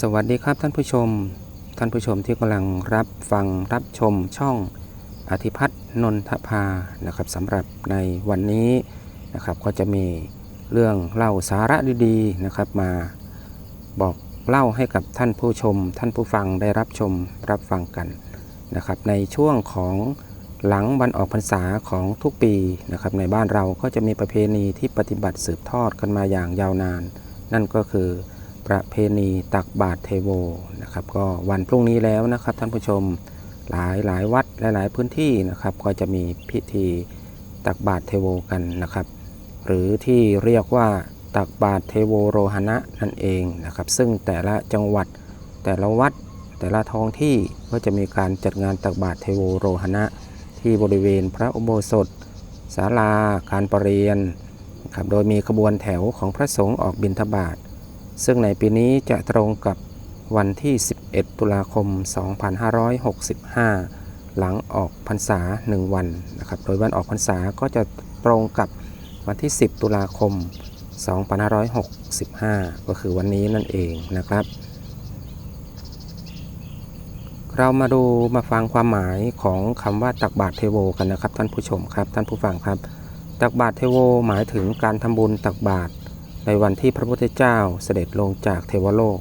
สวัสดีครับท่านผู้ชม ท่านผู้ชมที่กำลังรับฟังรับชมช่องอธิพัฒน์นนทภานะครับสำหรับในวันนี้นะครับก็จะมีเรื่องเล่าสาระดีๆนะครับ มาบอกเล่าให้กับท่านผู้ชม ท่านผู้ฟังได้รับชมรับฟังกันนะครับ ในช่วงของหลังวันออกพรรษาของทุกปีนะครับ ในบ้านเราก็จะมีประเพณีที่ปฏิบัติสืบทอดกันมาอย่างยาวนาน นั่นก็คือ ประเพณีตักบาตรเทโวนะครับ ก็วันพรุ่งนี้แล้วนะครับท่านผู้ชมหลายหลายวัดหลายหลายพื้นที่นะครับ ก็จะมีพิธีตักบาตรเทโวกันนะครับ หรือที่เรียกว่าตักบาตรเทโวโรหณะนั่นเองนะครับ ซึ่งแต่ละจังหวัดแต่ละวัดแต่ละท้องที่ก็จะมีการจัดงานตักบาตรเทโวโรหณะ ที่บริเวณพระอุโบสถศาลา การประเรียนครับโดยมีขบวนแถวของพระสงฆ์ออกบิณฑบาต ซึ่งในปีนี้จะตรงกับวันที่ 11 ตุลาคม 2565 หลังออกพรรษา 1 วันนะครับ โดยวันออกพรรษาก็จะตรงกับวันที่ 10 ตุลาคม 2565 ก็คือวันนี้นั่นเองนะครับ เรามาดูมาฟังความหมายของคำว่าตักบาตรเทโวกันนะครับ ท่านผู้ชมครับ ท่านผู้ฟังครับ ตักบาตรเทโวหมายถึงการทำบุญตักบาตร ในวันที่พระพุทธเจ้าเสด็จลงจากเทวโลก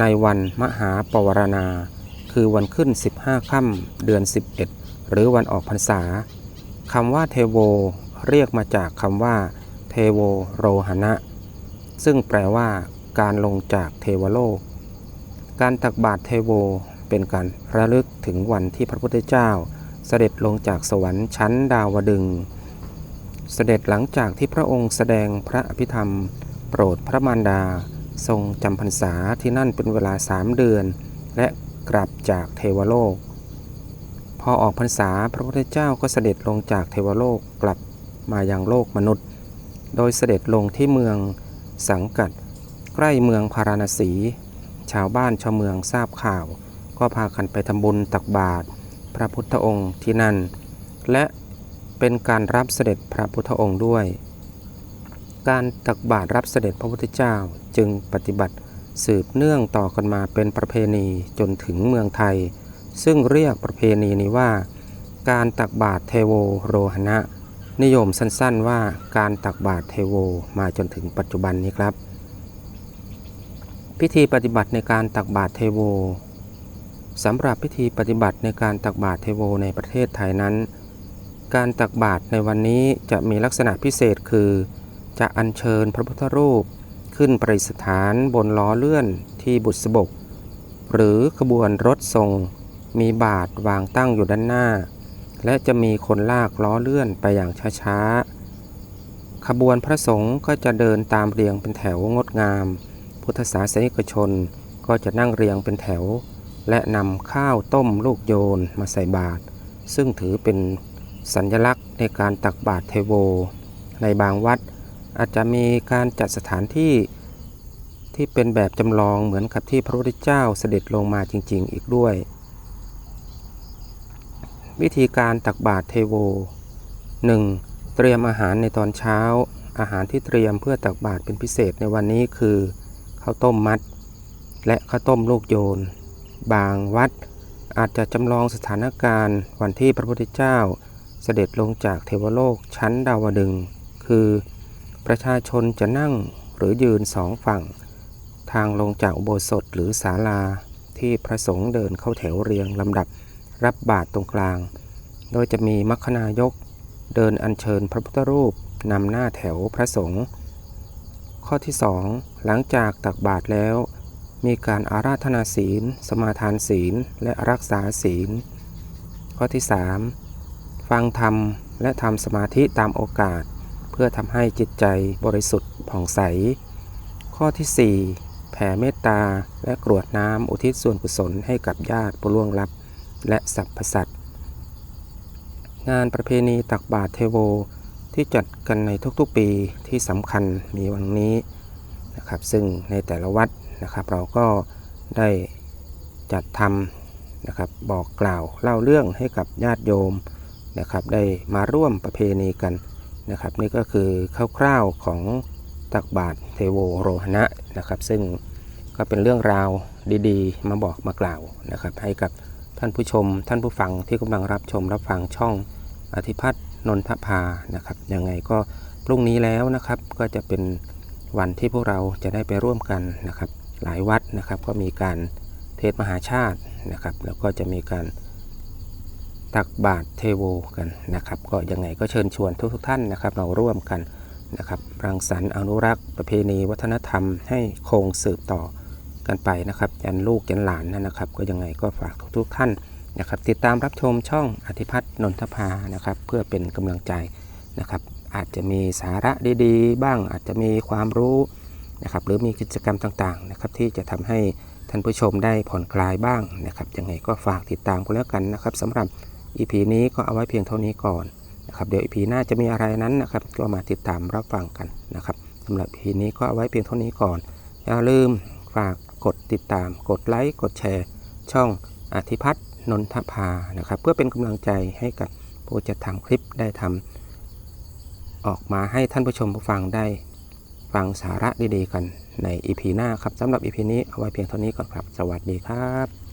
ในวันมหาปวารณา คือวันขึ้น 15ค่ำเดือน 11 หรือวันออกพรรษาคำว่าเทโว เรียกมาจากคำว่า เทโวโรหณะ ซึ่งแปลว่า การลงจากเทวโลก การตักบาตรเทโวเป็นการระลึกถึงวันที่พระพุทธเจ้า เสด็จลงจากสวรรค์ชั้นดาวดึงสเสด็จหลังจากที่พระองค์แสดงพระอภิธรรม โปรดพระมารดา ทรงจำพรรษาที่นั่นเป็นเวลาสามเดือน และกลับจากเทวโลก พอออกพรรษาพระพุทธเจ้าก็เสด็จลงจากเทวโลกกลับมายังโลกมนุษย์ โดยเสด็จลงที่เมืองสังกัด ใกล้เมืองพาราณสี ชาวบ้านชาวเมืองทราบข่าว ก็พากันไปทำบุญตักบาตรพระพุทธองค์ที่นั่น และเป็นการรับเสด็จพระพุทธองค์ด้วย การตักบาตรรับเสด็จพระพุทธเจ้าจึงปฏิบัติสืบเนื่องต่อกันมาเป็นประเพณีจนถึงเมืองไทย ซึ่งเรียกประเพณีนี้ว่า การตักบาตรเทโวโรหณะ นิยมสั้นๆว่าการตักบาตรเทโวมาจนถึงปัจจุบันนี้ครับ พิธีปฏิบัติในการตักบาตรเทโวสำหรับพิธีปฏิบัติในการตักบาตรเทโวในประเทศไทยนั้น การตักบาตรในวันนี้จะมีลักษณะพิเศษคือ จะอัญเชิญพระพุทธรูป ขึ้นประดิษฐานบนล้อเลื่อนที่บุษบก หรือขบวนรถทรงมีบาทวางตั้งอยู่ด้านหน้า และจะมีคนลากล้อเลื่อนไปอย่างช้าๆ ขบวนพระสงฆ์ก็จะเดินตามเรียงเป็นแถวงดงาม พุทธศาสนิกชนก็จะนั่งเรียงเป็นแถว และนำข้าวต้มลูกโยนมาใส่บาตรซึ่งถือเป็นสัญลักษณ์ในการตักบาตรเทโว ในบางวัด อาจจะมีการจัดสถานที่ที่เป็นแบบจำลองเหมือนกับที่พระพุทธเจ้าเสด็จลงมาจริง ๆ อีกด้วย วิธีการตักบาตรเทโว 1. เตรียมอาหารในตอนเช้า อาหารที่เตรียมเพื่อตักบาตรเป็นพิเศษในวันนี้คือข้าวต้มมัด และข้าวต้มลูกโยน บางวัด อาจจะจำลองสถานการณ์วันที่พระพุทธเจ้าเสด็จลงจากเทวโลกชั้นดาวดึงคือ ประชาชนจะนั่งหรือยืนสองฝั่ง ทางลงจากอุโบสถหรือศาลาที่พระสงฆ์เดินเข้าแถวเรียงลำดับรับบาตรตรงกลาง โดยจะมีมัคคณายก เดินอัญเชิญพระพุทธรูปนำหน้าแถวพระสงฆ์ข้อที่สองหลังจากตักบาตรแล้ว มีการอาราธนาศีล สมาทานศีล และรักษาศีล ข้อที่3ฟังธรรมและทำสมาธิตามโอกาส พื่อทำให้จิตใจบริสุทธิ์ผ่องใส ข้อที่ 4 แผ่เมตตาและกรวดน้ำอุทิศส่วนกุศลให้กับญาติผู้ล่วงลับ และสรรพสัตว์งานประเพณีตักบาตรเทโวที่จัดกันในทุกๆปีที่สำคัญมีวันนี้นะครับซึ่งในแต่ละวัดนะครับเราก็ได้จัดทำนะครับบอกกล่าวเล่าเรื่องให้กับญาติโยมนะครับได้มาร่วมประเพณีกัน นะครับนี่ก็คือคร่าวๆของตักบาตรเทโวโรหณะนะครับ ซึ่งก็เป็นเรื่องราวดีๆ มาบอกมากล่าวนะครับ ให้กับท่านผู้ชม ท่านผู้ฟังที่กำลังรับชมรับฟังช่องอธิพัฒน์นนทภานะครับยังไงก็พรุ่งนี้แล้วนะครับก็จะเป็นวันที่พวกเราจะได้ไปร่วมกันนะครับ หลายวัดนะครับก็มีการเทศมหาชาตินะครับ แล้วก็จะมีการ ตักบาตรเทโวกันนะครับ ก็ยังไงก็เชิญชวนทุกๆท่านนะครับ เราร่วมกันนะครับรังสรรค์อนุรักษ์ประเพณีวัฒนธรรมให้คงสืบต่อกันไปนะครับยันลูกยันหลานนะครับ ก็ยังไงก็ฝากทุกๆท่านนะครับ ติดตามรับชมช่องอธิพัฒน์นนทภานะครับ เพื่อเป็นกำลังใจนะครับ อาจจะมีสาระดีๆ บ้างอาจจะมีความรู้นะครับ หรือมีกิจกรรมต่างๆนะครับ ที่จะทำให้ท่านผู้ชมได้ผ่อนคลายบ้างนะครับยังไงก็ฝากติดตามกันแล้วกันนะครับสำหรับ EP นี้ก็เอาไว้เพียงเท่านี้ก่อนนะครับเดี๋ยว EP หน้าจะมีอะไรนั้นนะครับก็มาติดตามรับฟังกันนะครับสำหรับ EP นี้ก็เอาไว้เพียงเท่านี้ก่อน อย่าลืมฝากกดติดตาม กดไลค์กดแชร์ ช่องอธิพัฒน์นนทภานะครับ เพื่อเป็นกำลังใจให้กับผู้จัดทำคลิปได้ทำออกมาให้ท่านผู้ชมผู้ฟังได้ฟังสาระดีๆกันใน EP หน้าครับสำหรับ EP นี้เอาไว้เพียงเท่านี้ก่อนครับ สวัสดีครับ